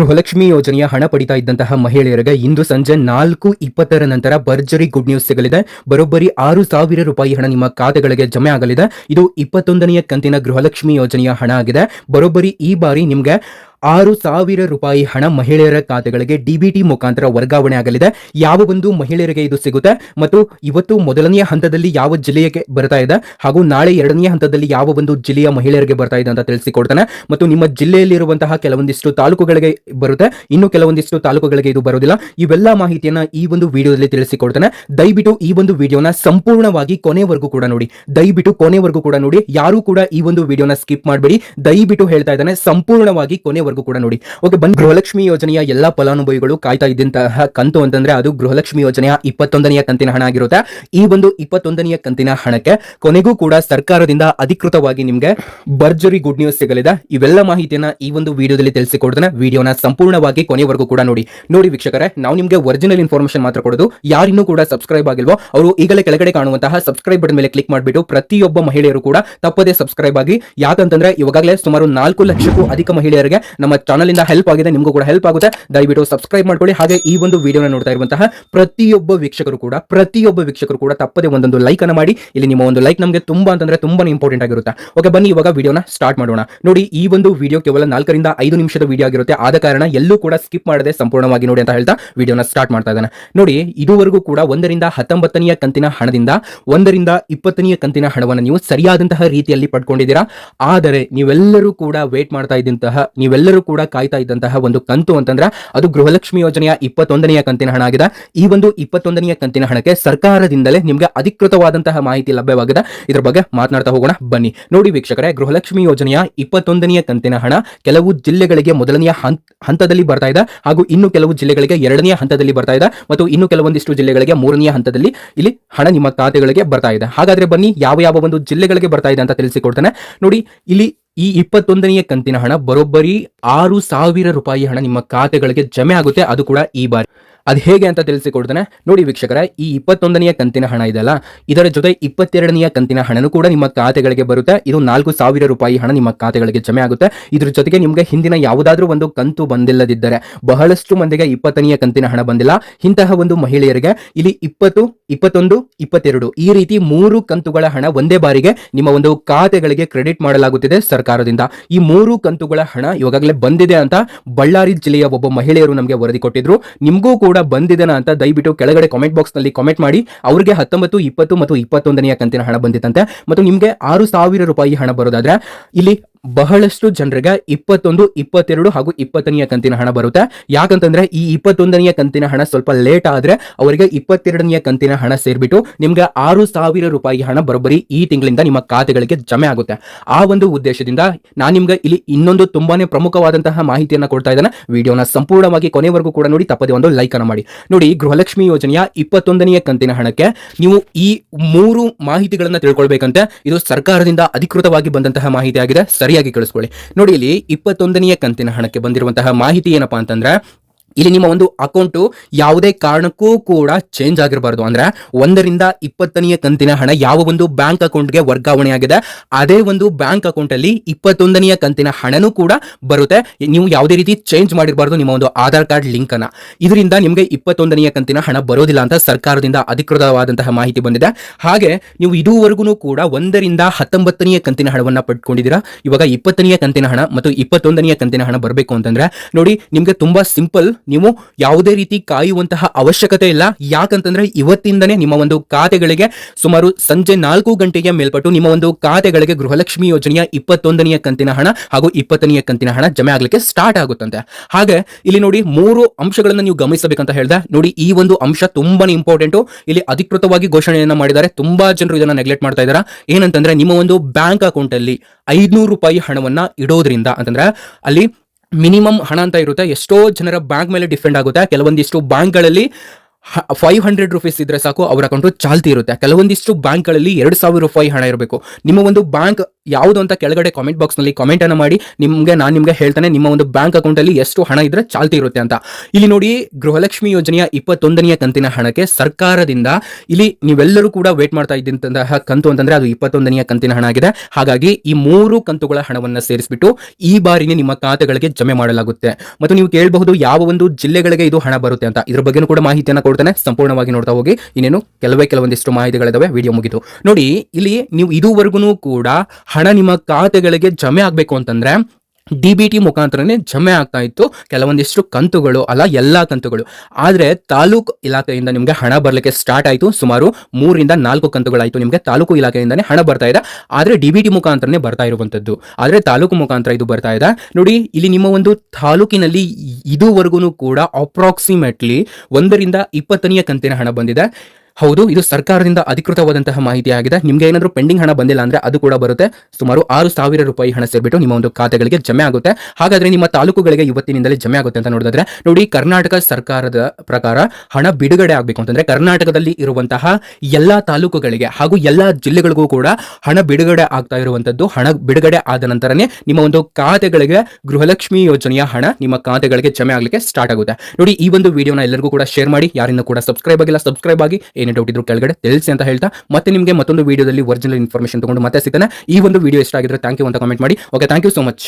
ಗೃಹಲಕ್ಷ್ಮಿ ಯೋಜನೆಯ ಹಣ ಪಡಿತಾ ಇದ್ದಂತಹ ಮಹಿಳೆಯರಿಗೆ ಇಂದು ಸಂಜೆ ನಾಲ್ಕು ಇಪ್ಪತ್ತರ ನಂತರ ಭರ್ಜರಿ ಗುಡ್ ನ್ಯೂಸ್ ಸಿಗಲಿದೆ. ಬರೋಬ್ಬರಿ ಆರು ಸಾವಿರ ರೂಪಾಯಿ ಹಣ ನಿಮ್ಮ ಖಾತೆಗಳಿಗೆ ಜಮೆ ಆಗಲಿದೆ. ಇದು ಇಪ್ಪತ್ತೊಂದನೆಯ ಕಂತಿನ ಗೃಹಲಕ್ಷ್ಮಿ ಯೋಜನೆಯ ಹಣ ಆಗಿದೆ. ಬರೋಬ್ಬರಿ ಈ ಬಾರಿ ನಿಮ್ಗೆ ಆರು ಸಾವಿರ ರೂಪಾಯಿ ಹಣ ಮಹಿಳೆಯರ ಖಾತೆಗಳಿಗೆ ಡಿಬಿಟಿ ಮುಖಾಂತರ ವರ್ಗಾವಣೆ ಆಗಲಿದೆ. ಯಾವ ಒಂದು ಮಹಿಳೆಯರಿಗೆ ಇದು ಸಿಗುತ್ತೆ ಮತ್ತು ಇವತ್ತು ಮೊದಲನೆಯ ಹಂತದಲ್ಲಿ ಯಾವ ಜಿಲ್ಲೆಗೆ ಬರ್ತಾ ಇದೆ ಹಾಗೂ ನಾಳೆ ಎರಡನೆಯ ಹಂತದಲ್ಲಿ ಯಾವ ಒಂದು ಜಿಲ್ಲೆಯ ಮಹಿಳೆಯರಿಗೆ ಬರ್ತಾ ಇದೆ ಅಂತ ತಿಳಿಸಿಕೊಡ್ತಾನೆ. ಮತ್ತು ನಿಮ್ಮ ಜಿಲ್ಲೆಯಲ್ಲಿರುವಂತಹ ಕೆಲವೊಂದಿಷ್ಟು ತಾಲೂಕುಗಳಿಗೆ ಬರುತ್ತೆ. ಇನ್ನು ಕೆಲವೊಂದಿಷ್ಟು ತಾಲೂಕುಗಳಿಗೆ ಇದು ಬರೋದಿಲ್ಲ ಇವೆಲ್ಲ ಮಾಹಿತಿಯನ್ನ ಈ ಒಂದು ವಿಡಿಯೋದಲ್ಲಿ ತಿಳಿಸಿಕೊಡ್ತಾನೆ. ದಯವಿಟ್ಟು ಈ ಒಂದು ವಿಡಿಯೋನ ಸಂಪೂರ್ಣವಾಗಿ ಕೊನೆವರೆಗೂ ಕೂಡ ನೋಡಿ. ದಯವಿಟ್ಟು ಕೊನೆವರೆಗೂ ಕೂಡ ನೋಡಿ. ಯಾರು ಕೂಡ ಈ ಒಂದು ವಿಡಿಯೋನ ಸ್ಕಿಪ್ ಮಾಡಬೇಡಿ. ದಯವಿಟ್ಟು ಹೇಳ್ತಾ ಇದ್ದಾನೆ, ಸಂಪೂರ್ಣವಾಗಿ ಕೊನೆವರೆಗೂ ಕೂಡ ನೋಡಿ. ಓಕೆ ಬಂದ್ ಗೃಹಲಕ್ಷ್ಮಿ ಯೋಜನೆಯ ಎಲ್ಲಾ ಫಲಾನುಭವಿಗಳು ಕಾಯ್ತಾ ಇದ್ದಂತಹ ಕಂತು ಅಂತಂದ್ರೆ ಅದು ಗೃಹಲಕ್ಷ್ಮಿ ಯೋಜನೆಯ ಇಪ್ಪತ್ತೊಂದನೆಯ ಕಂತಿನ ಹಣ ಆಗಿರುತ್ತೆ. ಈ ಒಂದು ಇಪ್ಪತ್ತೊಂದನೆಯ ಕಂತಿನ ಹಣಕ್ಕೆ ಕೊನೆಗೂ ಕೂಡ ಸರ್ಕಾರದಿಂದ ಅಧಿಕೃತವಾಗಿ ನಿಮ್ಗೆ ಭರ್ಜರಿ ಗುಡ್ ನ್ಯೂಸ್ ಸಿಗಲಿದೆ. ಇವೆಲ್ಲ ಮಾಹಿತಿಯನ್ನ ಈ ಒಂದು ವಿಡಿಯೋದಲ್ಲಿ ತಿಳಿಸಿಕೊಡ್ತಾನೆ. ವಿಡಿಯೋನ ಸಂಪೂರ್ಣವಾಗಿ ಕೊನೆವರೆಗೂ ಕೂಡ ನೋಡಿ. ನೋಡಿ ವೀಕ್ಷಕರೇ, ನಾವು ನಿಮ್ಗೆ ಒರಿಜಿನಲ್ ಇನ್ಫಾರ್ಮೇಶನ್ ಮಾತ್ರ ಕೊಡೋದು. ಯಾರಿನ್ನೂ ಕೂಡ ಸಬ್ಸ್ಕ್ರೈಬ್ ಆಗಿಲ್ವೋ, ಅವರು ಈಗಲೇ ಕೆಳಗಡೆ ಕಾಣುವಂತಹ ಸಬ್ಸ್ಕ್ರೈಬ್ ಬಟನ್ ಮೇಲೆ ಕ್ಲಿಕ್ ಮಾಡಿಬಿಟ್ಟು ಪ್ರತಿಯೊಬ್ಬ ಮಹಿಳೆಯರು ಕೂಡ ತಪ್ಪದೇ ಸಬ್ಸ್ಕ್ರೈಬ್ ಆಗಿ ಯಾಕಂತಂದ್ರೆ ಇವಾಗಲೇ ಸುಮಾರು ನಾಲ್ಕು ಲಕ್ಷಕ್ಕೂ ಅಧಿಕ ಮಹಿಳೆಯರಿಗೆ ನಮ್ಮ ಚಾನಲ್ ಇಂದ ಹೆಲ್ಪ್ ಆಗಿದೆ, ನಿಮಗೂ ಕೂಡ ಹೆಲ್ಪ್ ಆಗುತ್ತೆ. ದಯವಿಟ್ಟು ಸಬ್ಸ್ಕ್ರೈಬ್ ಮಾಡ್ಕೊಳ್ಳಿ. ಹಾಗೆ ಈ ಒಂದು ವಿಡಿಯೋನ ನೋಡ್ತಾ ಇರುವಂತಹ ಪ್ರತಿಯೊಬ್ಬ ವೀಕ್ಷಕರು ಕೂಡ, ಪ್ರತಿಯೊಬ್ಬ ವೀಕ್ಷಕರು ಕೂಡ ತಪ್ಪದೆ ಒಂದೊಂದು ಲೈಕ್ ಅನ್ನು ಮಾಡಿ. ಇಲ್ಲಿ ನಿಮ್ಮ ಒಂದು ಲೈಕ್ ನಮಗೆ ತುಂಬಾ ಅಂತಂದ್ರೆ ತುಂಬಾ ಇಂಪಾರ್ಟೆಂಟ್ ಆಗಿರುತ್ತೆ. ಓಕೆ ಬನ್ನಿ, ಇವಾಗ ವಿಡಿಯೋನ ಸ್ಟಾರ್ಟ್ ಮಾಡೋಣ. ನೋಡಿ, ಈ ಒಂದು ವಿಡಿಯೋ ಕೇವಲ ನಾಲ್ಕರಿಂದ ಐದು ನಿಮಿಷದ ವಿಡಿಯೋ ಆಗಿರುತ್ತೆ. ಆದ ಕಾರಣ ಎಲ್ಲೂ ಕೂಡ ಸ್ಕಿಪ್ ಮಾಡದೆ ಸಂಪೂರ್ಣವಾಗಿ ನೋಡಿ ಅಂತ ಹೇಳ್ತಾ ವಿಡಿಯೋನ ಸ್ಟಾರ್ಟ್ ಮಾಡ್ತಾ ಇದ್ದಾನೆ. ನೋಡಿ, ಇದುವರೆಗೂ ಕೂಡ ಒಂದರಿಂದ ಹತ್ತೊಂಬತ್ತನೆಯ ಕಂತಿನ ಹಣದಿಂದ ಒಂದರಿಂದ ಇಪ್ಪತ್ತನೆಯ ಕಂತಿನ ಹಣವನ್ನು ನೀವು ಸರಿಯಾದಂತಹ ರೀತಿಯಲ್ಲಿ ಪಡ್ಕೊಂಡಿದ್ದೀರಾ? ಆದರೆ, ನೀವೆಲ್ಲರೂ ಕೂಡ ವೇಟ್ ಮಾಡ್ತಾ ಇದ್ದಂತಹ, ನೀವೆಲ್ಲರೂ ಕೂಡ ಕಾಯ್ತಾ ಇದ್ದಂತಹ ಒಂದು ಕಂತು ಅಂತಂದ್ರೆ ಅದು ಗೃಹಲಕ್ಷ್ಮಿ ಯೋಜನೆಯ ಇಪ್ಪತ್ತೊಂದನೆಯ ಕಂತಿನ ಹಣ ಆಗಿದೆ. ಈ ಒಂದು ಇಪ್ಪತ್ತೊಂದನೆಯ ಕಂತಿನ ಹಣಕ್ಕೆ ಸರ್ಕಾರದಿಂದಲೇ ನಿಮಗೆ ಅಧಿಕೃತವಾದಂತಹ ಮಾಹಿತಿ ಲಭ್ಯವಾಗಿದೆ. ಇದರ ಬಗ್ಗೆ ಮಾತನಾಡ್ತಾ ಹೋಗೋಣ. ಬನ್ನಿ. ನೋಡಿ ವೀಕ್ಷಕರೇ, ಗೃಹಲಕ್ಷ್ಮಿ ಯೋಜನೆಯ ಇಪ್ಪತ್ತೊಂದನೆಯ ಕಂತಿನ ಹಣ ಕೆಲವು ಜಿಲ್ಲೆಗಳಿಗೆ ಮೊದಲನೆಯ ಹಂತದಲ್ಲಿ ಬರ್ತಾ ಇದೆ ಹಾಗೂ ಇನ್ನು ಕೆಲವು ಜಿಲ್ಲೆಗಳಿಗೆ ಎರಡನೆಯ ಹಂತದಲ್ಲಿ ಬರ್ತಾ ಇದೆ ಮತ್ತು ಇನ್ನು ಕೆಲವೊಂದಿಷ್ಟು ಜಿಲ್ಲೆಗಳಿಗೆ ಮೂರನೆಯ ಹಂತದಲ್ಲಿ ಇಲ್ಲಿ ಹಣ ನಿಮ್ಮ ಖಾತೆಗಳಿಗೆ ಬರ್ತಾ ಇದೆ. ಹಾಗಾದ್ರೆ ಬನ್ನಿ, ಯಾವ ಯಾವ ಒಂದು ಜಿಲ್ಲೆಗಳಿಗೆ ಬರ್ತಾ ಇದೆ ಅಂತ ತಿಳಿಸಿಕೊಡ್ತಾನೆ. ನೋಡಿ, ಇಲ್ಲಿ ಈ ಇಪ್ಪತ್ತೊಂದನೆಯ ಕಂತಿನ ಹಣ ಬರೋಬ್ಬರಿ ಆರು ಸಾವಿರ ರೂಪಾಯಿ ಹಣ ನಿಮ್ಮ ಖಾತೆಗಳಿಗೆ ಜಮೆ ಆಗುತ್ತೆ. ಅದು ಕೂಡ ಈ ಬಾರಿ. ಅದು ಹೇಗೆ ಅಂತ ತಿಳಿಸಿಕೊಡ್ತಾನೆ. ನೋಡಿ ವೀಕ್ಷಕರ, ಈ ಇಪ್ಪತ್ತೊಂದನೆಯ ಕಂತಿನ ಹಣ ಇದೆಲ್ಲ ಇದರ ಜೊತೆ ಇಪ್ಪತ್ತೆರಡನೆಯ ಕಂತಿನ ಹಣನೂ ಕೂಡ ನಿಮ್ಮ ಖಾತೆಗಳಿಗೆ ಬರುತ್ತೆ. ಇದು ನಾಲ್ಕು ಸಾವಿರ ರೂಪಾಯಿ ಹಣ ನಿಮ್ಮ ಖಾತೆಗಳಿಗೆ ಜಮೆ ಆಗುತ್ತೆ. ಇದ್ರ ಜೊತೆಗೆ ನಿಮಗೆ ಹಿಂದಿನ ಯಾವುದಾದ್ರೂ ಒಂದು ಕಂತು ಬಂದಿಲ್ಲದಿದ್ದರೆ, ಬಹಳಷ್ಟು ಮಂದಿಗೆ ಇಪ್ಪತ್ತನೆಯ ಕಂತಿನ ಹಣ ಬಂದಿಲ್ಲ. ಇಂತಹ ಒಂದು ಮಹಿಳೆಯರಿಗೆ ಇಲ್ಲಿ ಇಪ್ಪತ್ತು, ಇಪ್ಪತ್ತೊಂದು, ಇಪ್ಪತ್ತೆರಡು ಈ ರೀತಿ ಮೂರು ಕಂತುಗಳ ಹಣ ಒಂದೇ ಬಾರಿಗೆ ನಿಮ್ಮ ಒಂದು ಖಾತೆಗಳಿಗೆ ಕ್ರೆಡಿಟ್ ಮಾಡಲಾಗುತ್ತಿದೆ ಸರ್ಕಾರದಿಂದ. ಈ ಮೂರು ಕಂತುಗಳ ಹಣ ಇವಾಗಲೇ ಬಂದಿದೆ ಅಂತ ಬಳ್ಳಾರಿ ಜಿಲ್ಲೆಯ ಒಬ್ಬ ಮಹಿಳೆಯರು ನಮಗೆ ವರದಿ ಕೊಟ್ಟಿದ್ರು. ನಿಮಗೂ ಬಂದಿದೆನಾ ಅಂತ ದಯವಿಟ್ಟು ಕೆಳಗಡೆ ಕಾಮೆಂಟ್ ಬಾಕ್ಸ್ನಲ್ಲಿ ಕಾಮೆಂಟ್ ಮಾಡಿ. ಅವರಿಗೆ ಹತ್ತೊಂಬತ್ತು, ಇಪ್ಪತ್ತು ಮತ್ತು ಇಪ್ಪತ್ತೊಂದನೆಯ ಕಂತಿನ ಹಣ ಬಂದಿತ್ತಂತೆ. ಮತ್ತು ನಿಮಗೆ ಆರು ಸಾವಿರ ರೂಪಾಯಿ ಹಣ ಬರೋದಾದ್ರೆ, ಇಲ್ಲಿ ಬಹಳಷ್ಟು ಜನರಿಗೆ ಇಪ್ಪತ್ತೊಂದು, ಇಪ್ಪತ್ತೆರಡು ಹಾಗೂ ಇಪ್ಪತ್ತನೆಯ ಕಂತಿನ ಹಣ ಬರುತ್ತೆ. ಯಾಕಂತಂದ್ರೆ ಈ ಇಪ್ಪತ್ತೊಂದನೆಯ ಕಂತಿನ ಹಣ ಸ್ವಲ್ಪ ಲೇಟ್ ಆದ್ರೆ ಅವರಿಗೆ ಇಪ್ಪತ್ತೆರಡನೆಯ ಕಂತಿನ ಹಣ ಸೇರ್ಬಿಟ್ಟು ನಿಮ್ಗೆ ಆರು ಸಾವಿರ ರೂಪಾಯಿ ಹಣ ಬರೋಬ್ಬರಿ ಈ ತಿಂಗಳಿಂದ ನಿಮ್ಮ ಖಾತೆಗಳಿಗೆ ಜಮೆ ಆಗುತ್ತೆ. ಆ ಒಂದು ಉದ್ದೇಶದಿಂದ ನಾನು ನಿಮ್ಗೆ ಇಲ್ಲಿ ಇನ್ನೊಂದು ತುಂಬಾನೇ ಪ್ರಮುಖವಾದಂತಹ ಮಾಹಿತಿಯನ್ನು ಕೊಡ್ತಾ ಇದ್ದೇನೆ. ವಿಡಿಯೋನ ಸಂಪೂರ್ಣವಾಗಿ ಕೊನೆವರೆಗೂ ಕೂಡ ನೋಡಿ, ತಪ್ಪದೆ ಒಂದು ಲೈಕ್ ಅನ್ನು ಮಾಡಿ. ನೋಡಿ, ಗೃಹಲಕ್ಷ್ಮಿ ಯೋಜನೆಯ ಇಪ್ಪತ್ತೊಂದನೆಯ ಕಂತಿನ ಹಣಕ್ಕೆ ನೀವು ಈ ಮೂರು ಮಾಹಿತಿಗಳನ್ನ ತಿಳ್ಕೊಳ್ಬೇಕಂತೆ. ಇದು ಸರ್ಕಾರದಿಂದ ಅಧಿಕೃತವಾಗಿ ಬಂದಂತಹ ಮಾಹಿತಿ ಆಗಿದೆ ಸರಿಯಾಗಿ ಕಳಿಸ್ಕೊಳ್ಳಿ. ನೋಡಿ ಇಲ್ಲಿ ಇಪ್ಪತ್ತೊಂದನೆಯ ಕಂತಿನ ಹಣಕ್ಕೆ ಬಂದಿರುವಂತಹ ಮಾಹಿತಿ ಏನಪ್ಪಾ ಅಂತಂದ್ರೆ ಇಲ್ಲಿ ನಿಮ್ಮ ಒಂದು ಅಕೌಂಟು ಯಾವುದೇ ಕಾರಣಕ್ಕೂ ಕೂಡ ಚೇಂಜ್ ಆಗಿರಬಾರ್ದು. ಅಂದ್ರೆ ಒಂದರಿಂದ ಇಪ್ಪತ್ತನೆಯ ಕಂತಿನ ಹಣ ಯಾವ ಒಂದು ಬ್ಯಾಂಕ್ ಅಕೌಂಟ್ಗೆ ವರ್ಗಾವಣೆ ಆಗಿದೆ, ಅದೇ ಒಂದು ಬ್ಯಾಂಕ್ ಅಕೌಂಟ್ ಅಲ್ಲಿ ಇಪ್ಪತ್ತೊಂದನೆಯ ಕಂತಿನ ಹಣನೂ ಕೂಡ ಬರುತ್ತೆ. ನೀವು ಯಾವುದೇ ರೀತಿ ಚೇಂಜ್ ಮಾಡಿರಬಾರ್ದು ನಿಮ್ಮ ಒಂದು ಆಧಾರ್ ಕಾರ್ಡ್ ಲಿಂಕ್ ಅನ್ನ. ಇದರಿಂದ ನಿಮಗೆ ಇಪ್ಪತ್ತೊಂದನೆಯ ಕಂತಿನ ಹಣ ಬರೋದಿಲ್ಲ ಅಂತ ಸರ್ಕಾರದಿಂದ ಅಧಿಕೃತವಾದಂತಹ ಮಾಹಿತಿ ಬಂದಿದೆ. ಹಾಗೆ ನೀವು ಇದುವರೆಗೂ ಕೂಡ ಒಂದರಿಂದ ಹತ್ತೊಂಬತ್ತನೆಯ ಕಂತಿನ ಹಣವನ್ನು ಪಡ್ಕೊಂಡಿದ್ದೀರಾ? ಇವಾಗ ಇಪ್ಪತ್ತನೆಯ ಕಂತಿನ ಹಣ ಮತ್ತು ಇಪ್ಪತ್ತೊಂದನೆಯ ಕಂತಿನ ಹಣ ಬರಬೇಕು ಅಂತಂದ್ರೆ, ನೋಡಿ, ನಿಮಗೆ ತುಂಬಾ ಸಿಂಪಲ್ ನೀವು ಯಾವುದೇ ರೀತಿ ಕಾಯುವಂತಹ ಅವಶ್ಯಕತೆ ಇಲ್ಲ. ಯಾಕಂತಂದ್ರೆ ಇವತ್ತಿಂದನೇ ನಿಮ್ಮ ಒಂದು ಖಾತೆಗಳಿಗೆ ಸುಮಾರು ಸಂಜೆ ನಾಲ್ಕು ಗಂಟೆಗೆ ಮೇಲ್ಪಟ್ಟು ನಿಮ್ಮ ಒಂದು ಖಾತೆಗಳಿಗೆ ಗೃಹಲಕ್ಷ್ಮಿ ಯೋಜನೆಯ ಇಪ್ಪತ್ತೊಂದನೆಯ ಕಂತಿನ ಹಣ ಹಾಗೂ ಇಪ್ಪತ್ತನೆಯ ಕಂತಿನ ಹಣ ಜಮೆ ಆಗಲಿಕ್ಕೆ ಸ್ಟಾರ್ಟ್ ಆಗುತ್ತಂತೆ. ಹಾಗೆ ಇಲ್ಲಿ ನೋಡಿ ಮೂರು ಅಂಶಗಳನ್ನು ನೀವು ಗಮನಿಸಬೇಕಂತ ಹೇಳ್ದೆ. ನೋಡಿ ಈ ಒಂದು ಅಂಶ ತುಂಬಾನೇ ಇಂಪಾರ್ಟೆಂಟ್ ಇಲ್ಲಿ ಅಧಿಕೃತವಾಗಿ ಘೋಷಣೆಯನ್ನ ಮಾಡಿದ್ದಾರೆ. ತುಂಬಾ ಜನರು ಇದನ್ನ ನೆಗ್ಲೆಕ್ಟ್ ಮಾಡ್ತಾ ಇದ್ದಾರೆ ಏನಂತಂದ್ರೆ ನಿಮ್ಮ ಒಂದು ಬ್ಯಾಂಕ್ ಅಕೌಂಟ್ ಅಲ್ಲಿ ಐದ್ನೂರು ರೂಪಾಯಿ ಹಣವನ್ನ ಇಡೋದ್ರಿಂದ ಅಂತಂದ್ರೆ ಅಲ್ಲಿ ಮಿನಿಮಮ್ ಹಣ ಅಂತ ಇರುತ್ತೆ. ಎಷ್ಟೋ ಜನರ ಬ್ಯಾಂಕ್ ಮೇಲೆ ಡಿಫೆಂಡ್ ಆಗುತ್ತೆ. ಕೆಲವೊಂದಿಷ್ಟು ಬ್ಯಾಂಕ್ಗಳಲ್ಲಿ ಫೈವ್ ಹಂಡ್ರೆಡ್ ರುಪೀಸ್ ಇದ್ರೆ ಸಾಕು, ಅವ್ರ ಅಕೌಂಟು ಚಾಲ್ತಿ ಇರುತ್ತೆ. ಕೆಲವೊಂದಿಷ್ಟು ಬ್ಯಾಂಕ್ಗಳಲ್ಲಿ ಎರಡು ಸಾವಿರ ರೂಪಾಯಿ ಹಣ ಇರಬೇಕು. ನಿಮ್ಮ ಒಂದು ಬ್ಯಾಂಕ್ ಯಾವುದು ಅಂತ ಕೆಳಗಡೆ ಕಾಮೆಂಟ್ ಬಾಕ್ಸ್ನಲ್ಲಿ ಕಾಮೆಂಟ್ ಅನ್ನು ಮಾಡಿ. ನಿಮಗೆ, ನಾನು ನಿಮಗೆ ಹೇಳ್ತಾನೆ, ನಿಮ್ಮ ಒಂದು ಬ್ಯಾಂಕ್ ಅಕೌಂಟಲ್ಲಿ ಎಷ್ಟು ಹಣ ಇದ್ರೆ ಚಾಲ್ತಿ ಇರುತ್ತೆ ಅಂತ. ಇಲ್ಲಿ ನೋಡಿ, ಗೃಹಲಕ್ಷ್ಮಿ ಯೋಜನೆಯ ಇಪ್ಪತ್ತೊಂದನೆಯ ಕಂತಿನ ಹಣಕ್ಕೆ ಸರ್ಕಾರದಿಂದ ಇಲ್ಲಿ ನೀವೆಲ್ಲರೂ ಕೂಡ ವೇಟ್ ಮಾಡ್ತಾ ಇದ್ದಂತಹ ಕಂತು ಅಂತಂದ್ರೆ ಅದು ಇಪ್ಪತ್ತೊಂದನೆಯ ಕಂತಿನ ಹಣ ಆಗಿದೆ. ಹಾಗಾಗಿ ಈ ಮೂರು ಕಂತುಗಳ ಹಣವನ್ನ ಸೇರಿಸ್ಬಿಟ್ಟು ಈ ಬಾರಿನೇ ನಿಮ್ಮ ಖಾತೆಗಳಿಗೆ ಜಮೆ ಮಾಡಲಾಗುತ್ತೆ. ಮತ್ತು ನೀವು ಕೇಳಬಹುದು ಯಾವ ಒಂದು ಜಿಲ್ಲೆಗಳಿಗೆ ಇದು ಹಣ ಬರುತ್ತೆ ಅಂತ. ಇದ್ರ ಬಗ್ಗೆನೂ ಕೂಡ ಮಾಹಿತಿಯನ್ನು ಕೊಡ್ತಾನೆ. ಸಂಪೂರ್ಣವಾಗಿ ನೋಡ್ತಾ ಹೋಗಿ. ಇನ್ನೇನು ಕೆಲವೇ ಕೆಲವೊಂದಿಷ್ಟು ಮಾಹಿತಿಗಳಿದಾವೆ. ವಿಡಿಯೋ ಮುಗಿತು ನೋಡಿ, ಇಲ್ಲಿ ನೀವು ಇದುವರೆಗೂ ಕೂಡ ಹಣ ನಿಮ್ಮ ಖಾತೆಗಳಿಗೆ ಜಮೆ ಆಗಬೇಕು ಅಂತಂದ್ರೆ ಡಿ ಬಿ ಟಿ ಮುಖಾಂತರನೇ ಜಮೆ ಆಗ್ತಾ ಇತ್ತು. ಕೆಲವೊಂದಿಷ್ಟು ಕಂತುಗಳು ಅಲ್ಲ, ಎಲ್ಲ ಕಂತುಗಳು. ಆದರೆ ತಾಲೂಕು ಇಲಾಖೆಯಿಂದ ನಿಮಗೆ ಹಣ ಬರಲಿಕ್ಕೆ ಸ್ಟಾರ್ಟ್ ಆಯಿತು. ಸುಮಾರು ಮೂರಿಂದ ನಾಲ್ಕು ಕಂತುಗಳಾಯಿತು ನಿಮಗೆ ತಾಲೂಕು ಇಲಾಖೆಯಿಂದನೇ ಹಣ ಬರ್ತಾ ಇದೆ. ಆದರೆ ಡಿ ಬಿ ಟಿ ಮುಖಾಂತರನೇ ಬರ್ತಾ ಇರುವಂಥದ್ದು. ಆದರೆ ತಾಲೂಕು ಮುಖಾಂತರ ಇದು ಬರ್ತಾ ಇದೆ. ನೋಡಿ, ಇಲ್ಲಿ ನಿಮ್ಮ ಒಂದು ತಾಲೂಕಿನಲ್ಲಿ ಇದುವರೆಗೂ ಕೂಡ ಅಪ್ರಾಕ್ಸಿಮೇಟ್ಲಿ ಒಂದರಿಂದ ಇಪ್ಪತ್ತನೆಯ ಕಂತಿನ ಹಣ ಬಂದಿದೆ. ಹೌದು, ಇದು ಸರ್ಕಾರದಿಂದ ಅಧಿಕೃತವಾದಂತಹ ಮಾಹಿತಿ ಆಗಿದೆ ನಿಮ್ಗೆ ಏನಾದರೂ ಪೆಂಡಿಂಗ್ ಹಣ ಬಂದಿಲ್ಲ ಅಂದ್ರೆ ಅದು ಕೂಡ ಬರುತ್ತೆ. ಸುಮಾರು ಆರು ಸಾವಿರ ರೂಪಾಯಿ ಹಣ ಸೇರ್ಬಿಟ್ಟು ನಿಮ್ಮ ಒಂದು ಖಾತೆಗಳಿಗೆ ಜಮೆ ಆಗುತ್ತೆ. ಹಾಗಾದ್ರೆ ನಿಮ್ಮ ತಾಲೂಕುಗಳಿಗೆ ಇವತ್ತಿನಿಂದಲೇ ಜಮೆ ಆಗುತ್ತೆ ಅಂತ ನೋಡಿದ್ರೆ ನೋಡಿ ಕರ್ನಾಟಕ ಸರ್ಕಾರದ ಪ್ರಕಾರ ಹಣ ಬಿಡುಗಡೆ ಆಗಬೇಕು ಅಂತಂದ್ರೆ, ಕರ್ನಾಟಕದಲ್ಲಿ ಇರುವಂತಹ ಎಲ್ಲಾ ತಾಲೂಕುಗಳಿಗೆ ಹಾಗೂ ಎಲ್ಲಾ ಜಿಲ್ಲೆಗಳಿಗೂ ಕೂಡ ಹಣ ಬಿಡುಗಡೆ ಆಗ್ತಾ ಇರುವಂತದ್ದು, ಹಣ ಬಿಡುಗಡೆ ಆದ ನಂತರನೇ ನಿಮ್ಮ ಒಂದು ಖಾತೆಗಳಿಗೆ ಗೃಹಲಕ್ಷ್ಮಿ ಯೋಜನೆಯ ಹಣ ನಿಮ್ಮ ಖಾತೆಗಳಿಗೆ ಜಮೆ ಆಗಲಿಕ್ಕೆ ಸ್ಟಾರ್ಟ್ ಆಗುತ್ತೆ. ನೋಡಿ, ಈ ಒಂದು ವಿಡಿಯೋನ ಎಲ್ಲರಿಗೂ ಕೂಡ ಶೇರ್ ಮಾಡಿ. ಯಾರಿಂದ ಕೂಡ ಸಬ್ಸ್ಕ್ರೈಬ್ ಆಗಿಲ್ಲ, ಸಬ್ಸ್ಕ್ರೈಬ್ ಆಗಿ ಏನೇ ಡೌಟ್ ಇದ್ರು ಕೆಳಗಡೆ ತಿಳಿಸಿ ಅಂತ ಹೇಳ್ತಾ ಮತ್ತೆ ನಿಮಗೆ ಮತ್ತೊಂದು ವಿಡಿಯೋದಲ್ಲಿ ಒರಿಜಿನಲ್ ಇನ್ಫಾರ್ಮೇಷನ್ ತಗೊಂಡು ಮತ್ತೆ ಸಿಗ್ತಾನೆ. ಈ ಒಂದು ವಿಡಿಯೋ ಇಷ್ಟ ಆಗಿದ್ರೆ ಥ್ಯಾಂಕ್ ಯು ಅಂತ ಕಮೆಂಟ್ ಮಾಡಿ. Okay thank you so much